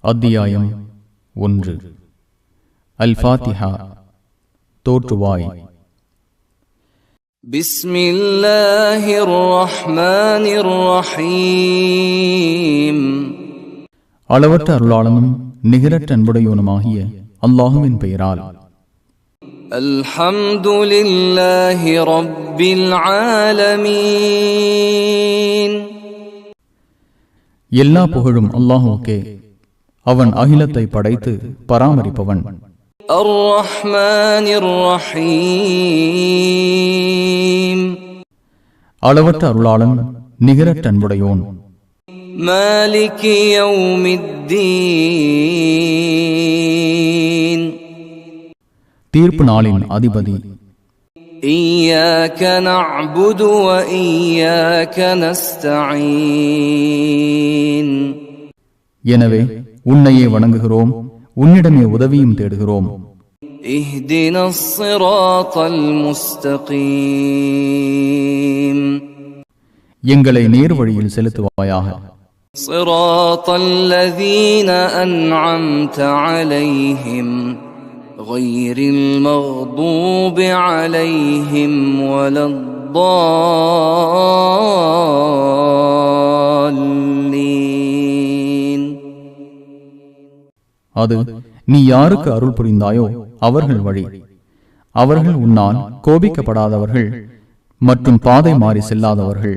அத்தியாயம் ஒன்று. அல் ஃபாத்திஹா தோற்றுவாய் அளவற்ற அருளாளனும் நிகரற்ற அன்புடையவனுமாகிய அல்லாஹுவின் பெயரால். அல்ஹம்துலில்லாஹி ரப்பில் ஆலமீன். எல்லா புகழும் அல்லாஹுக்கே அவன் அகிலத்தை படைத்து பராமரிப்பவன் الرحمن الرحيم அளவற்ற அருளாளன் நிகரற்ற அன்புடையோன் مالك يوم الدين தீர்ப்பு நாளின் அதிபதி إياك نعبد وإياك نستعين எனவே உன்னையே வணங்குகிறோம் உன்னிடமே உதவியும் தேடுகிறோம் اهدنا الصراط المستقيم எங்களை நேர் வழியில் செலுத்துவாயாக صراط الذين أنعمت عليهم غير المغضوب عليهم ولا الضالين அது நீ யாருக்கு அருள் புரிந்தாயோ அவர்கள் வழி. அவர்கள் உன்னால் கோபிக்கப்படாதவர்கள் மற்றும் பாதை மாறி செல்லாதவர்கள்.